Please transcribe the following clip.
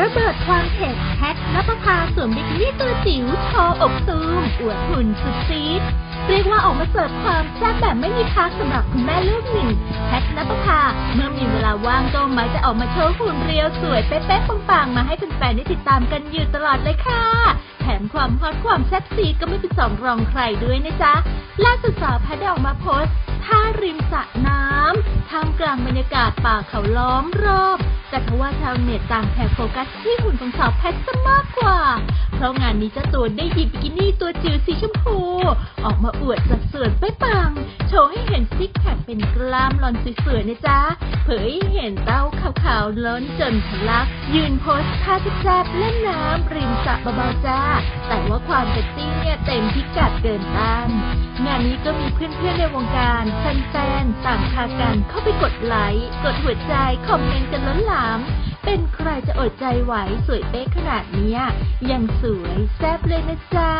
ระเบิดความเผ็ดแพทนภพาสวมบิกินี่ตัวจิ๋วโชว์อกตูม อวดหุ่นสุดซีดเรียกว่าออกมาเสิร์ฟความแซ่บแบบไม่มีพักสำหรับคุณแม่ลูกหนึ่งแพทนภพาเมื่อมีเวลาว่างก็มักจะออกมาโชว์หุ่นเรียวสวยเป๊ะๆปังๆ มาให้แฟนๆได้ติดตามกันอยู่ตลอดเลยค่ะ แถมความฮอตความแซ่บซีดก็ไม่เป็นสองรองใครด้วยนะจ๊ะล่าสุดสาวแพทได้ออกมาโพสท่าริมสระน้ำ รยากาศป่าเขาล้อมรอบ แต่ทว่าชาวเน็ตต่างแผ่โฟกัสที่หุ่นของสาวแพทซะมากกว่า เพราะงานนี้เจ้าตัวได้หยิบบิกินี่ตัวจิ๋วสีชมพู ออกมาอวดสัดส่วนไปปัง โชว์ให้เห็นซิกแพคเป็นกล้ามลอนสวยๆนะจ๊ะ เผยให้เห็นเต้าขาวๆล้นจนทะลัก ยืนโพสท่าแซ่บเล่นน้ำริมสระเบาๆจ้า แต่ว่าความเซ็กซี่เนี่ยเต็มพิกัดเกินต้านงา นี้ก็มีเพื่อนๆในวงการแฟนๆต่างพากันเข้าไปกดไลค์กดหัวใจคอมเมนต์กันล้นหลาม เป็นใครจะอดใจไหวสวยเป๊ะขนาดเนี้ยยังสวยแซ่บเลยนะจ๊ะ